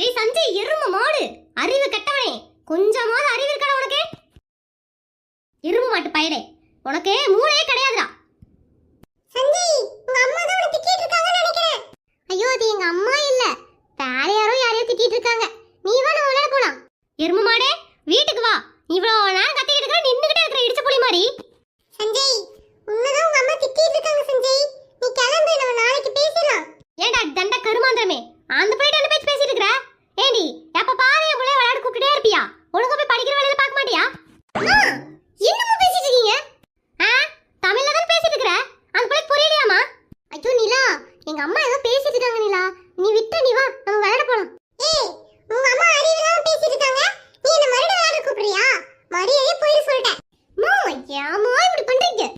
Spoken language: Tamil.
டேய் சஞ்சய் எரும மாடு. அறிவு கெட்டவனே. கொஞ்சமாவது அறிவு இருக்கடா உனக்கு? எரும மாட்டு பயலே உனக்கு மூளையே கிடையாதுடா. சஞ்சய் உங்க அம்மா தான் உனக்கு திட்டிட்டு இருக்காங்கன்னு எங்க அம்மா இல்ல. வேற யாரோ யாரையோ இருக்காங்க. நீ வா நான் உள்ள வீட்டுக்கு வா. இவ்வளவு நேரம் கத்திக்கிட்டு இருக்க நின்னுகிட்டே இருக்கிற இடிச்ச புலி மாதிரி. சஞ்சய் உன்னதான் உங்க அம்மா திட்டிட்டு இருக்காங்க சஞ்சய். நீ நாளைக்கு பேசலாம் ஏடா தண்ட கருமாந்திரமே? அந்த போயிட்டு அந்த பேச்சு பேசிட்டு இருக்கிற? உனக்கு போய் படிக்கிற வேலையில பார்க்க மாட்டியா? என்னமா பேசிட்டு இருக்கீங்க? ஆ தமிழ்ல தான் பேசிட்டு இருக்கற? அந்த பிள்ளைக்கு புரியலையாமா ஐயோ நிலா எங்க அம்மா ஏதோ பேசிட்டு இருக்காங்க நிலா. நீ விட்டு நீ வா நம்ம விளையாட போலாம். ஏய் உங்க அம்மா அறிவு பேசிட்டு இருக்காங்க. நீ என்ன மறுபடியும் விளையாட கூப்பிடுறியா? மரியாதை